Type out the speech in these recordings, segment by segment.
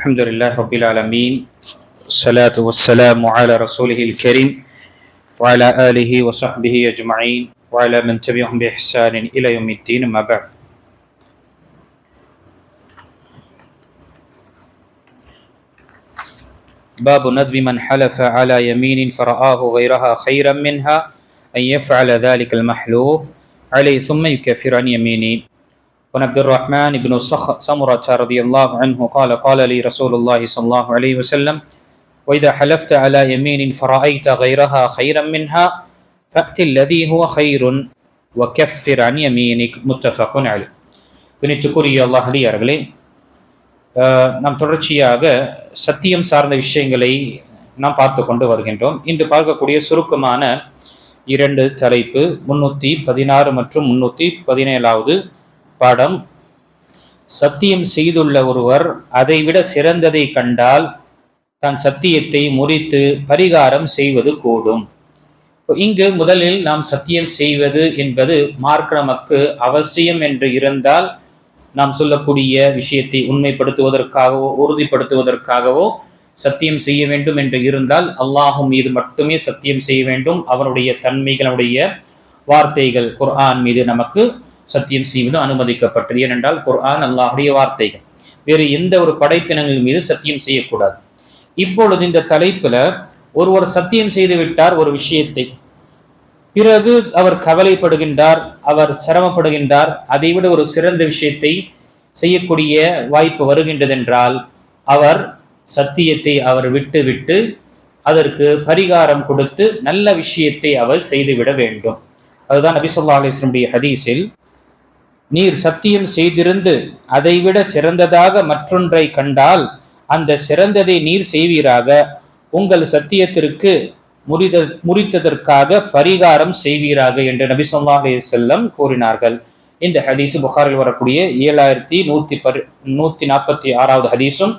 الحمد لله رب العالمين الصلاة والسلام على رسوله الكريم وعلى آله وصحبه أجمعين وعلى من تبعهم بإحسان إلى يوم الدين ما بعد باب ندب من حلف على يمين فرآه غيرها خيرا منها أن يفعل ذلك المحلوف عليه ثم يكفر عن يمينه وعن عبد الرحمن بن صخ- سمرة رضي الله عنه قال قال لي رسول الله صلى الله عليه وسلم وإذا حلفت على يمين فرأيت غيرها خيرا منها فأت الذي هو خير وكفر عن يمينك متفق عليه பிணித்துக்குரிய அல்லாஹடியார்களே நாம் தொடர்ச்சியாக சத்தியம் சார்ந்த விஷயங்களை நாம் பார்த்து கொண்டு வருகின்றோம் இன்று பார்க்கக்கூடிய சுருக்கமான இரண்டு தலைப்பு முன்னூத்தி பதினாறு மற்றும் முன்னூத்தி பதினேழாவது பாடம். சத்தியம் செய்துள்ள ஒருவர் அதைவிட சிறந்ததை கண்டால் தன் சத்தியத்தை முறித்து பரிகாரம் செய்வது கூடும். இங்கு முதலில் நாம் சத்தியம் செய்வது என்பது மார்க்க நமக்கு அவசியம் என்று இருந்தால் நாம் சொல்லக்கூடிய விஷயத்தை உண்மைப்படுத்துவதற்காகவோ உறுதிப்படுத்துவதற்காகவோ சத்தியம் செய்ய வேண்டும் என்று இருந்தால் அல்லாஹும் மீது மட்டுமே சத்தியம் செய்ய வேண்டும். அவனுடைய தன்மைகளுடைய வார்த்தைகள் குர்ஆன் மீது நமக்கு சத்தியம் செய்வது அனுமதிக்கப்பட்டது. ஏனென்றால் குர்ஆன் அல்லாஹுடைய வார்த்தைகள். வேறு எந்த ஒரு படைப்பினங்கள் மீது சத்தியம் செய்யக்கூடாது. இப்பொழுது இந்த தலைப்பில் ஒருவர் சத்தியம் செய்து விட்டார் ஒரு விஷயத்தை. பிறகு அவர் கவலைப்படுகின்றார் அவர் சிரமப்படுகின்றார் அதைவிட ஒரு சிறந்த விஷயத்தை செய்யக்கூடிய வாய்ப்பு வருகின்றதென்றால் அவர் சத்தியத்தை அவர் விட்டு விட்டு அதற்கு பரிகாரம் கொடுத்து நல்ல விஷயத்தை அவர் செய்துவிட வேண்டும். அதுதான் நபிசல்லா அலிஸ்லமுடைய ஹதீஸில் நீர் சத்தியம் செய்திருந்து அதைவிட சிறந்ததாக மற்றொன்றை கண்டால் அந்த சிறந்ததை நீர் செய்வீராக. உங்கள் சத்தியத்திற்கு முறித முறித்ததற்காக பரிகாரம் செய்வீராக என்று நபி சொல்லா செல்லம் கூறினார்கள். இந்த ஹதீஸ் புகாரில் வரக்கூடிய ஏழாயிரத்தி நூற்றி பரி நூற்றி நாற்பத்தி ஆறாவது ஹதீஸும்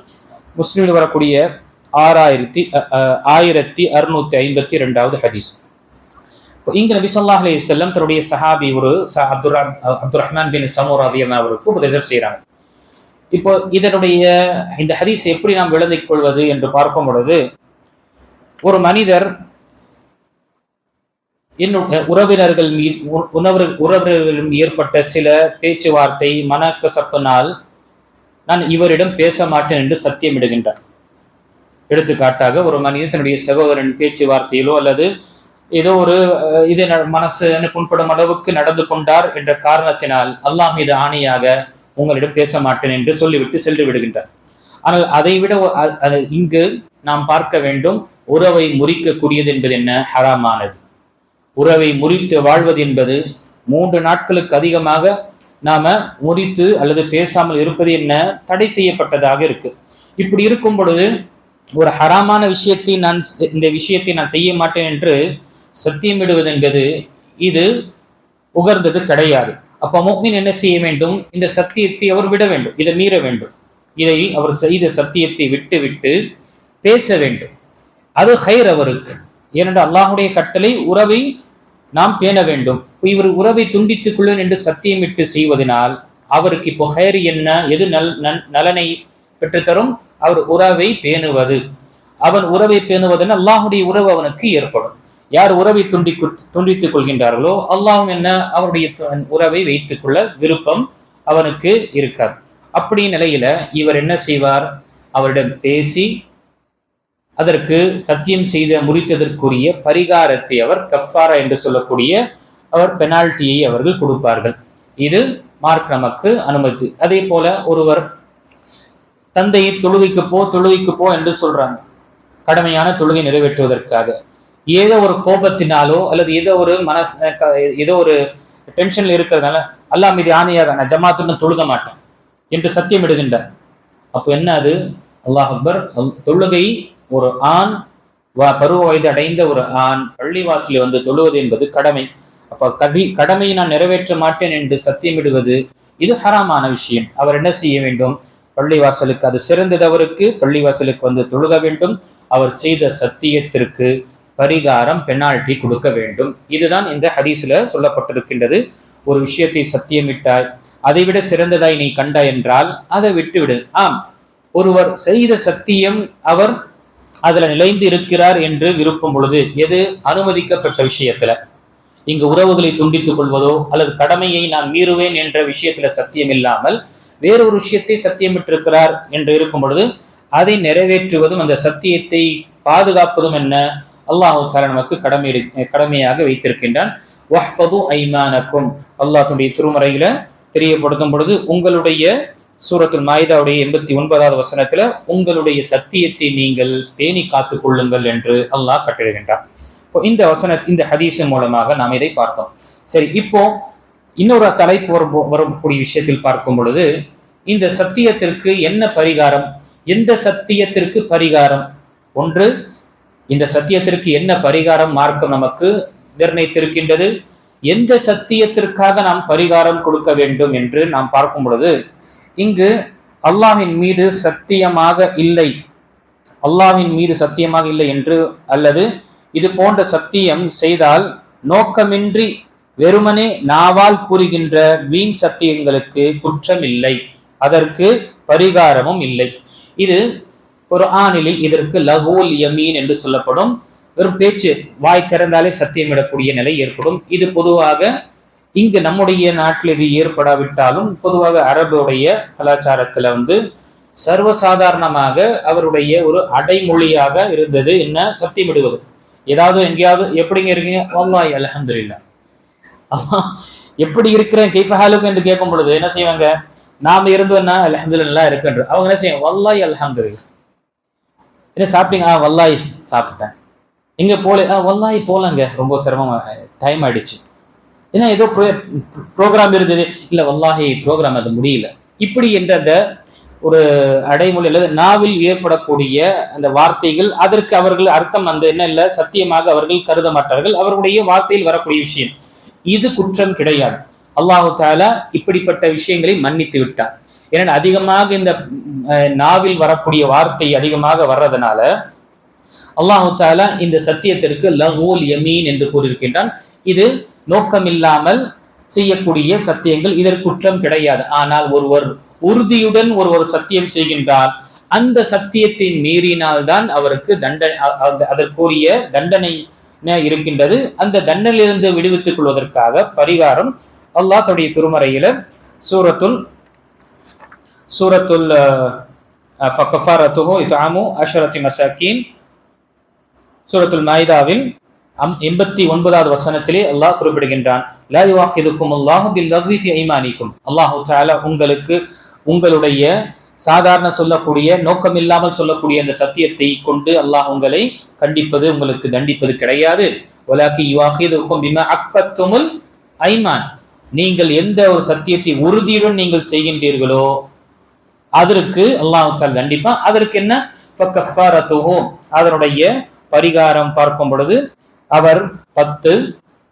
முஸ்லீமில் வரக்கூடிய ஆறாயிரத்தி ஆயிரத்தி அறுநூத்தி ஐம்பத்தி ரெண்டாவது ஹதீஸ் இங்க நபி சொல்லா அலி செல்லம் தன்னுடைய சஹாபி ஒரு அப்துல் அப்துல் ரஹ்மான் பின் சமூர் அதியன் அவருக்கு உபதேசம் செய்கிறாங்க இப்போ இதனுடைய இந்த ஹதீஸ் எப்படி நாம் விளங்கிக் கொள்வது என்று பார்க்கும் பொழுது ஒரு மனிதர் என்னுடைய உறவினர்கள் மீது உணவு உறவினர்களும் ஏற்பட்ட சில பேச்சுவார்த்தை மனக்கசப்பினால் நான் இவரிடம் பேச மாட்டேன் என்று சத்தியமிடுகின்றார். எடுத்துக்காட்டாக ஒரு மனிதன் தன்னுடைய சகோதரன் பேச்சுவார்த்தையிலோ அல்லது ஏதோ ஒரு இது மனசு புண்படும் அளவுக்கு நடந்து கொண்டார் என்ற காரணத்தினால் அல்லாஹ் மீது ஆணையாக உங்களிடம் பேச மாட்டேன் என்று சொல்லிவிட்டு சென்று விடுகின்றார். ஆனால் அதை விட இங்கு நாம் பார்க்க வேண்டும் உறவை முறிக்கக்கூடியது என்பது என்ன? ஹராமானது. உறவை முறித்து வாழ்வது என்பது மூன்று நாட்களுக்கு அதிகமாக நாம முறித்து அல்லது பேசாமல் இருப்பது என்ன? தடை செய்யப்பட்டதாக இருக்கு. இப்படி இருக்கும் பொழுது ஒரு ஹராமான விஷயத்தை நான் இந்த விஷயத்தை நான் செய்ய மாட்டேன் என்று சத்தியமிடுவது என்பது இது உகர்ந்தது கிடையாது. அப்ப மோக்மின் என்ன செய்ய வேண்டும்? இந்த சத்தியத்தை அவர் விட வேண்டும். இதை மீற வேண்டும். இதை அவர் செய்த சத்தியத்தை விட்டு விட்டு பேச வேண்டும். அது ஹைர் அவருக்கு. ஏனென்றால் அல்லாஹுடைய கட்டளை உறவை நாம் பேண வேண்டும். இவர் உறவை துண்டித்துக் கொள்ளும் என்று சத்தியமிட்டு செய்வதனால் அவருக்கு இப்போ ஹைர் என்ன எது நல் நலனை பெற்றுத்தரும்? அவர் உறவை பேணுவது. அவன் உறவை பேணுவதென அல்லாஹுடைய உறவு அவனுக்கு ஏற்படும். யார் உறவை துண்டி துண்டித்துக் கொள்கின்றார்களோ அல்லாஹும் என்ன அவருடைய உறவை வைத்துக் கொள்ள விருப்பம் அவனுக்கு இருக்காது அப்படி நிலையில இவர் என்ன செய்வார்? அவரிடம் பேசி அதற்கு சத்தியம் செய்த முடித்ததற்குரிய பரிகாரத்தை அவர் கஃபாரா என்று சொல்லக்கூடிய அவர் பெனால்ட்டியை அவர்கள் கொடுப்பார்கள். இது மார்க் நமக்கு அனுமதி. அதே போல ஒருவர் தந்தையை தொழுகைக்கு போ தொழுகைக்கு போ என்று சொல்றாங்க. கடமையான தொழுகை நிறைவேற்றுவதற்காக. ஏதோ ஒரு கோபத்தினாலோ அல்லது ஏதோ ஒரு மனசு ஏதோ ஒரு டென்ஷன்ல இருக்கிறதுனால அல்லாஹ் மீது ஆணையாக நான் ஜமாத்துன்னு தொழுக மாட்டேன் என்று சத்தியம் இடுகின்றார். அப்போ என்ன அது? அல்லாஹ் அக்பர் தொழுகை ஒரு ஆண் பருவ வயது அடைந்த ஒரு ஆண் பள்ளிவாசலில் வந்து தொழுவது என்பது கடமை. அப்போ கவி கடமையை நான் நிறைவேற்ற மாட்டேன் என்று சத்தியமிடுவது இது ஹராமான விஷயம். அவர் என்ன செய்ய வேண்டும்? பள்ளிவாசலுக்கு அது சிறந்தது அவருக்கு. பள்ளிவாசலுக்கு வந்து தொழுக வேண்டும். அவர் செய்த சத்தியத்திற்கு பரிகாரம் பெனால்டி கொடுக்க வேண்டும். இதுதான் இந்த ஹதீஸில் சொல்லப்பட்டிருக்கின்றது. ஒரு விஷயத்தை சத்தியமிட்டாய் அதைவிட சிறந்ததாய் நீ கண்டாய் என்றால் அதை விட்டுவிடு. ஆம் ஒருவர் செய்த சத்தியம் அவர் அதுல நிலைந்து இருக்கிறார் என்று விருப்பம் பொழுது எது அனுமதிக்கப்பட்ட விஷயத்துல? இங்கு உறவுகளை துண்டித்துக் கொள்வதோ அல்லது கடமையை நான் மீறுவேன் என்ற விஷயத்துல சத்தியம் இல்லாமல் வேறொரு விஷயத்தை சத்தியமிட்டிருக்கிறார் என்று இருக்கும் பொழுது அதை நிறைவேற்றுவதும் அந்த சத்தியத்தை பாதுகாப்பதும் என்ன? அல்லாஹு தாலா நமக்கு கடமை கடமையாக வைத்திருக்கின்றான். வஹ்ஃபது ஐமானக்கும். அல்லாஹ் தன்னுடைய திருமறையில தெரியப்படுத்தும் பொழுது உங்களுடைய சூரத்துல் மாயுதாவுடைய எண்பத்தி ஒன்பதாவது வசனத்துல உங்களுடைய சத்தியத்தை நீங்கள் பேணி காத்துக் கொள்ளுங்கள் என்று அல்லாஹ் கட்டிடுகின்றான் இப்போ இந்த வசன இந்த ஹதீஸின் மூலமாக நாம் இதை பார்த்தோம். சரி இப்போ இன்னொரு தலைப்பு வரும் வரக்கூடிய விஷயத்தில் பார்க்கும் பொழுது இந்த சத்தியத்திற்கு என்ன பரிகாரம்? எந்த சத்தியத்திற்கு பரிகாரம்? ஒன்று இந்த சத்தியத்திற்கு என்ன பரிகாரம் மார்க்கம் நமக்கு நிர்ணயித்திருக்கின்றது? எந்த சத்தியத்திற்காக நாம் பரிகாரம் கொடுக்க வேண்டும் என்று நாம் பார்க்கும் பொழுது இங்கு அல்லாஹின் மீது சத்தியமாக இல்லை. அல்லாஹின் மீது சத்தியமாக இல்லை என்று அல்லது இது போன்ற சத்தியம் செய்தால் நோக்கமின்றி வெறுமனே நாவால் கூறுகின்ற வீண் சத்தியங்களுக்கு குற்றம் இல்லை அதற்கு பரிகாரமும் இல்லை. இது ஒரு ஆணிலை இதற்கு லகோல் யமீன் என்று சொல்லப்படும். வெறும் பேச்சு வாய் திறந்தாலே சத்தியமிடக்கூடிய நிலை ஏற்படும். இது பொதுவாக இங்கு நம்முடைய நாட்டில் இது ஏற்படாவிட்டாலும் பொதுவாக அரபுடைய கலாச்சாரத்துல வந்து சர்வசாதாரணமாக அவருடைய ஒரு அடைமொழியாக இருந்தது என்ன? சத்தியமிடுவது. ஏதாவது எங்கேயாவது எப்படிங்க இருக்கீங்க? வல்லாய் அலமதுல்லா எப்படி இருக்கிறேன்? கைஃபஹாலுக்கு என்று கேட்கும் பொழுது என்ன செய்வாங்க? நாம இருந்தோம்னா அலமதுல்லா இருக்குன்ற. அவங்க என்ன செய்வாங்க? வல்லாய் அலமதுல்லா என்ன சாப்பிட்டீங்க? ஆ வல்லாய் சாப்பிட்டேன். எங்கே போல ஆ வல்லாய் போகலங்க ரொம்ப சிரமமாக டைம் ஆயிடுச்சு. ஏன்னா ஏதோ ப்ரோக்ராம் இருந்தது. இல்லை வல்லாஹி ப்ரோக்ராம் அது முடியல. இப்படி என்ற அந்த ஒரு அடைமொழி அல்லது நாவில் ஏற்படக்கூடிய அந்த வார்த்தைகள் அதற்கு அவர்கள் அர்த்தம் அந்த என்ன இல்லை சத்தியமாக அவர்கள் கருத மாட்டார்கள். அவர்களுடைய வார்த்தையில் வரக்கூடிய விஷயம். இது குற்றம் கிடையாது. அல்லாஹு தாலா இப்படிப்பட்ட விஷயங்களை மன்னித்து விட்டார். ஏன்னா அதிகமாக இந்த நாவில் வரக்கூடிய வார்த்தை அதிகமாக வர்றதுனால அல்லாஹு தாலா இந்த சத்தியத்திற்கு லஹூல் யமீன் என்று கூறியிருக்கின்றான். இது நோக்கமில்லாமல் செய்யக்கூடிய சத்தியங்கள் இதற்கு குற்றம் கிடையாது. ஆனால் ஒருவர் உறுதியுடன் ஒருவர் சத்தியம் செய்கின்றார் அந்த சத்தியத்தை மீறினால்தான் அவருக்கு தண்டனை அதற்குரிய தண்டனை இருக்கின்றது. அந்த தண்டனையிலிருந்து விடுவித்துக் கொள்வதற்காக பரிகாரம் அல்லாஹ் தன்னுடைய திருமறையில சூரத்துல் சூரத்துல் ஃபகஃபாரத்துஹு இத்ஆமு அஷரத்தி மசாக்கீன் சூரத்துல் மாயிதாவில் அம் எண்பத்தி ஒன்பதாவது வசனத்திலே அல்லாஹ் குறிப்பிடுகின்றான். லா யுவாஹிதுக்கும் அல்லாஹு பில் லக்வி ஃபி ஐமானிக்கும். அல்லாஹு தஆலா உங்களுக்கு உங்களுடைய சாதாரண சொல்லக்கூடிய நோக்கம் இல்லாமல் சொல்லக்கூடிய அந்த சத்தியத்தை கொண்டு அல்லாஹ் உங்களை கண்டிப்பது உங்களுக்கு தண்டிப்பது கிடையாது. ஒலாக்கி யுவாஹிதுக்கும் பிமா அக்கத்துமுல் ஐமான். நீங்கள் எந்த ஒரு சத்தியத்தை உறுதியுடன் நீங்கள் செய்கின்றீர்களோ அதற்கு அல்லாஹால் தண்டிப்பான் அதற்கு என்ன? அதனுடைய பரிகாரம் பார்க்கும் பொழுது அவர் பத்து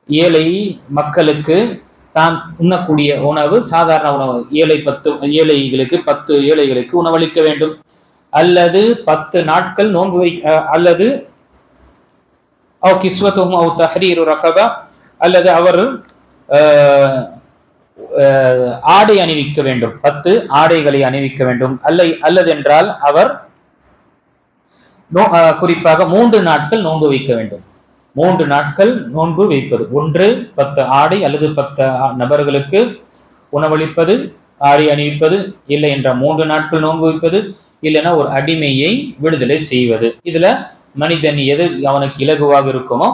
ஏழை மக்களுக்கு தான் உண்ணக்கூடிய உணவு சாதாரண உணவு. ஏழை பத்து ஏழைகளுக்கு பத்து ஏழைகளுக்கு உணவளிக்க வேண்டும். அல்லது பத்து நாட்கள் நோன்பு வை அல்லது அவ் கிஸ்வத்தும் அவ் தஹரீரு ரகபா. அல்லது அவர் ஆடை அணிவிக்க வேண்டும். பத்து ஆடைகளை அணிவிக்க வேண்டும். அல்ல அல்லது என்றால் அவர் குறிப்பாக மூன்று நாட்கள் நோன்பு வைக்க வேண்டும். மூன்று நாட்கள் நோன்பு வைப்பது. ஒன்று பத்து ஆடை அல்லது பத்து நபர்களுக்கு உணவளிப்பது ஆடை அணிவிப்பது இல்லை என்றால் மூன்று நாட்கள் நோன்பு வைப்பது இல்லைன்னா ஒரு அடிமையை விடுதலை செய்வது. இதுல மனிதன் எது அவனுக்கு இலகுவாக இருக்குமோ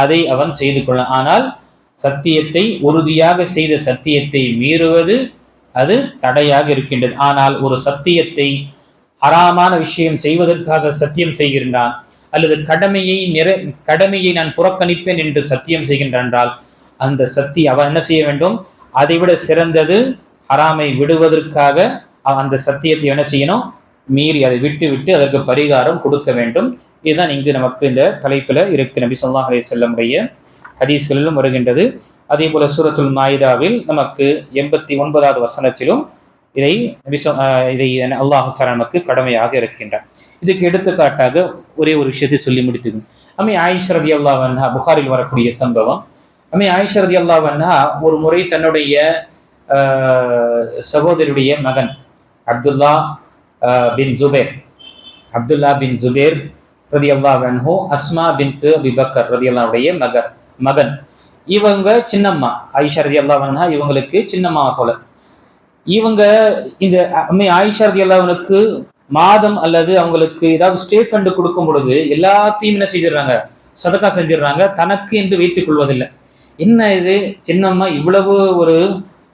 அதை அவன் செய்து கொள்ள. ஆனால் சத்தியத்தை உறுதியாக செய்த சத்தியத்தை மீறுவது அது தடையாக இருக்கின்றது. ஆனால் ஒரு சத்தியத்தை அறாமான விஷயம் செய்வதற்காக சத்தியம் செய்கின்றான் அல்லது கடமையை நிற கடமையை நான் புறக்கணிப்பேன் என்று சத்தியம் செய்கின்றால் அந்த சக்தி அவன் என்ன செய்ய வேண்டும்? அதைவிட சிறந்தது ஹராமை விடுவதற்காக அந்த சத்தியத்தை என்ன செய்யணும்? மீறி அதை விட்டு விட்டு அதற்கு பரிகாரம் கொடுக்க வேண்டும். இதுதான் இங்கு நமக்கு இந்த தலைப்பில் இருக்கு. நபி சொல்லா அலி செல்லமுடைய ஹதீஸ்களிலும் வருகின்றது. அதே போல சூரத்துல் மாயிதாவில் நமக்கு எண்பத்தி ஒன்பதாவது வசனத்திலும் இதை இதை அல்லாஹு நமக்கு கடமையாக இருக்கின்றார் இதுக்கு எடுத்துக்காட்டாக ஒரே ஒரு விஷயத்தை சொல்லி முடித்தது அம்மை ஆயிஷரதி அல்லாவன்ஹா புகாரில் வரக்கூடிய சம்பவம். அம்மை ஆயிஷரதி அல்லாவன்ஹா ஒரு முறை தன்னுடைய சகோதரியுடைய மகன் அப்துல்லா பின் ஜுபேர் அப்துல்லா பின் ஜுபேர் ரதி அன்ஹு அஸ்மா பின் அபிபக்கர் ரதி அல்லாவுடைய மகர் மகன். இவங்க சின்னம்மா ஆயிஷா அல்லாவனா இவங்களுக்கு சின்னம்மா போல. இவங்க இந்த அம்மை ஆயிஷா அல்லாவனுக்கு மாதம் அல்லது அவங்களுக்கு ஏதாவது ஸ்டே ஃபண்ட் கொடுக்கும் பொழுது எல்லாத்தையும் என்ன செஞ்சிடுறாங்க சதக்கா செஞ்சிடறாங்க. தனக்கு என்று வைத்துக் கொள்வதில்லை. என்ன இது? சின்னம்மா இவ்வளவு ஒரு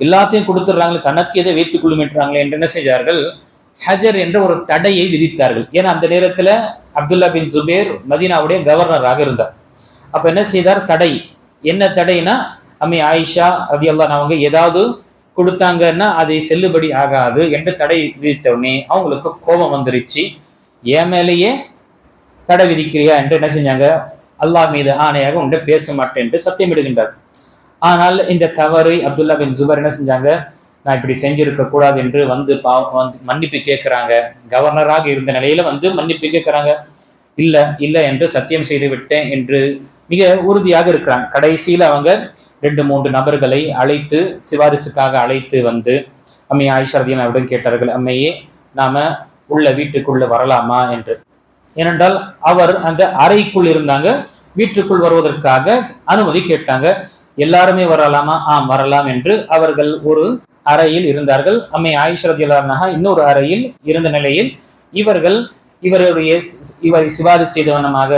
எல்லாத்தையும் கொடுத்துடுறாங்களே தனக்கு எதை வைத்துக் கொள்ளுமென்றாங்களே என்று என்ன செஞ்சார்கள் ஹஜர் என்ற ஒரு தடையை விதித்தார்கள். ஏன்னா அந்த நேரத்துல அப்துல்லா பின் ஜுபேர் மதீனாவுடைய கவர்னராக இருந்தார். அப்ப என்ன செய்தார்? தடை. என்ன தடைனா அம்மை ஆயிஷா அது எல்லாம் அவங்க ஏதாவது கொடுத்தாங்கன்னா அதை செல்லுபடி ஆகாது என்று தடை விதித்தவனே அவங்களுக்கு கோபம் வந்துருச்சு. என் மேலேயே தடை விதிக்கிறியா என்று என்ன செஞ்சாங்க? அல்லாஹ் மீது ஆணையாக உன்னை பேச மாட்டேன் என்று சத்தியமிடுகின்றார் ஆனால் இந்த தவறு அப்துல்லா பின் ஜுபர் என்ன செஞ்சாங்க? நான் இப்படி செஞ்சிருக்க கூடாது என்று வந்து பாவம் வந்து மன்னிப்பு கேட்கிறாங்க. கவர்னராக இருந்த நிலையில வந்து மன்னிப்பு கேட்கிறாங்க. இல்லை இல்லை என்று சத்தியம் செய்து விட்டேன் என்று மிக உறுதியாக இருக்கிறாங்க. கடைசியில் அவங்க ரெண்டு மூன்று நபர்களை அழைத்து சிவாரிசுக்காக அழைத்து வந்து அம்மை ஆயிஷா அவரிடம் கேட்டார்கள் அம்மையே நாம உள்ள வீட்டுக்குள்ள வரலாமா? என்று. ஏனென்றால் அவர் அந்த அறைக்குள் இருந்தாங்க. வீட்டுக்குள் வருவதற்காக அனுமதி கேட்டாங்க. எல்லாருமே வரலாமா? ஆம் வரலாம் என்று அவர்கள் ஒரு அறையில் இருந்தார்கள். அம்மை ஆயிஷரதியலானாக இன்னொரு அறையில் இருந்த நிலையில் இவர்கள் இவருடைய இவரை சிபாரிசு செய்தவனமாக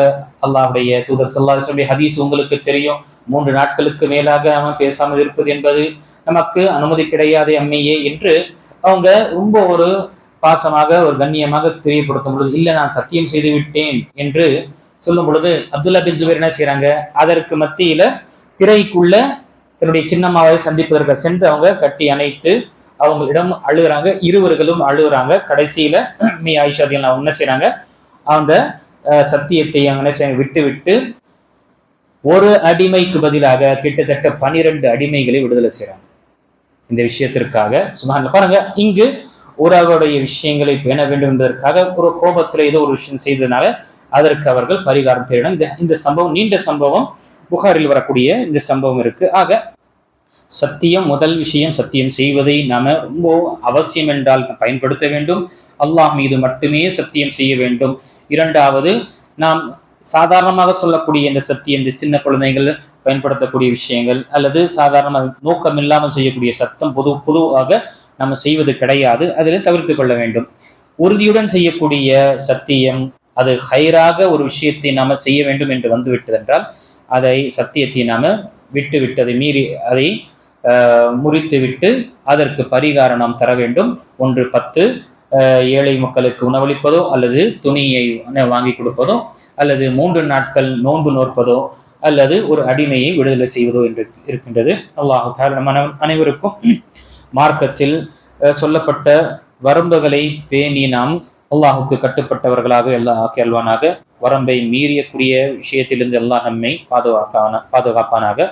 அல்லாவுடைய தூதர் சல்லாஹுடைய ஹதீஸ் உங்களுக்கு தெரியும். மூன்று நாட்களுக்கு மேலாக அவன் பேசாமல் இருப்பது என்பது நமக்கு அனுமதி கிடையாது அம்மையே என்று அவங்க ரொம்ப ஒரு பாசமாக ஒரு கண்ணியமாக தெரியப்படுத்தும் பொழுது இல்லை நான் சத்தியம் செய்து விட்டேன் என்று சொல்லும் பொழுது அப்துல்லா பின் ஜுபேர் என்ன செய்யறாங்க அதற்கு மத்தியில திரைக்குள்ள தன்னுடைய சின்னம்மாவை சந்திப்பதற்கு சென்று அவங்க கட்டி அணைத்து அவங்களிடம் அழுகுறாங்க இருவர்களும் அழுகுறாங்க. கடைசியில மீ ஆயிஷா அவங்க என்ன செய்றாங்க? அந்த சத்தியத்தை அவங்க என்ன செய்றாங்க? விட்டு விட்டு ஒரு அடிமைக்கு பதிலாக கிட்டத்தட்ட பனிரெண்டு அடிமைகளை விடுதலை செய்யறாங்க இந்த விஷயத்திற்காக சுமார் பாருங்க இங்கு உறவுடைய விஷயங்களை பேண வேண்டும் என்பதற்காக ஒரு கோபத்துல ஏதோ ஒரு விஷயம் செய்ததுனால அதற்கு அவர்கள் பரிகாரம் தேடணும். இந்த இந்த சம்பவம் நீண்ட சம்பவம் புகாரில் வரக்கூடிய இந்த சம்பவம் இருக்கு. ஆக சத்தியம் முதல் விஷயம் சத்தியம் செய்வதை நாம ரொம்ப அவசியம் என்றால் பயன்படுத்த வேண்டும். அல்லாஹ் மீது மட்டுமே சத்தியம் செய்ய வேண்டும். இரண்டாவது நாம் சாதாரணமாக சொல்லக்கூடிய இந்த சத்தியம் இந்த சின்ன குழந்தைகள் பயன்படுத்தக்கூடிய விஷயங்கள் அல்லது சாதாரண நோக்கம் இல்லாமல் செய்யக்கூடிய சத்தம் பொது பொதுவாக நம்ம செய்வது கிடையாது. அதில் தவிர்த்து கொள்ள வேண்டும். உறுதியுடன் செய்யக்கூடிய சத்தியம் அது ஹைராக ஒரு விஷயத்தை நாம் செய்ய வேண்டும் என்று வந்துவிட்டதென்றால் அதை சத்தியத்தை நாம் விட்டு விட்டதை மீறி அதை முறித்துவிட்டு அதற்கு பரிகாரம் நாம் தர வேண்டும். ஒன்று பத்து ஏழை மக்களுக்கு உணவளிப்பதோ அல்லது துணியை வாங்கி கொடுப்பதோ அல்லது மூன்று நாட்கள் நோன்பு நோற்பதோ அல்லது ஒரு அடிமையை விடுதலை செய்வதோ என்று இருக்கின்றது. அல்லாஹு நம்ம நம் அனைவருக்கும் மார்க்கத்தில் சொல்லப்பட்ட வரம்புகளை பேணி நாம் அல்லாஹுக்கு கட்டுப்பட்டவர்களாக எல்லாம் ஆக்கி வரம்பை மீறியக்கூடிய விஷயத்திலிருந்து எல்லாம் நம்மை பாதுகாக்கான பாதுகாப்பானாக